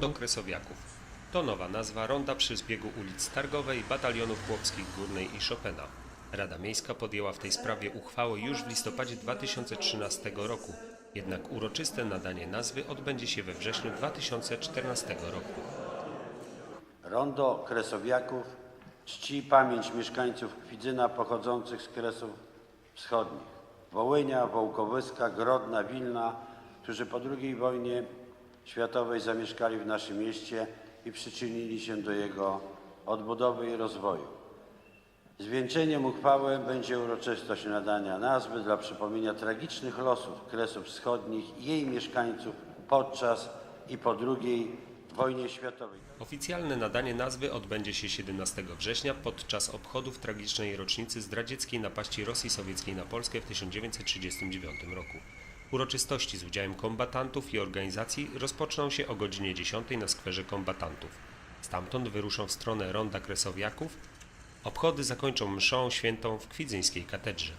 Kresowiaków. To nowa nazwa ronda przy zbiegu ulic Targowej, Batalionów Chłopskich Górnej i Chopina. Rada Miejska podjęła w tej sprawie uchwałę już w listopadzie 2013 roku, jednak uroczyste nadanie nazwy odbędzie się we wrześniu 2014 roku. Rondo Kresowiaków czci pamięć mieszkańców Kwidzyna pochodzących z Kresów Wschodnich, Wołynia, Wołkowyska, Grodna, Wilna, którzy po II wojnie światowej zamieszkali w naszym mieście i przyczynili się do jego odbudowy i rozwoju. Zwieńczeniem uchwały będzie uroczystość nadania nazwy dla przypomnienia tragicznych losów Kresów Wschodnich i jej mieszkańców podczas i po II wojnie światowej. Oficjalne nadanie nazwy odbędzie się 17 września podczas obchodów tragicznej rocznicy zdradzieckiej napaści Rosji Sowieckiej na Polskę w 1939 roku. Uroczystości z udziałem kombatantów i organizacji rozpoczną się o godzinie 10 na skwerze kombatantów. Stamtąd wyruszą w stronę Ronda Kresowiaków. Obchody zakończą mszą świętą w kwidzyńskiej katedrze.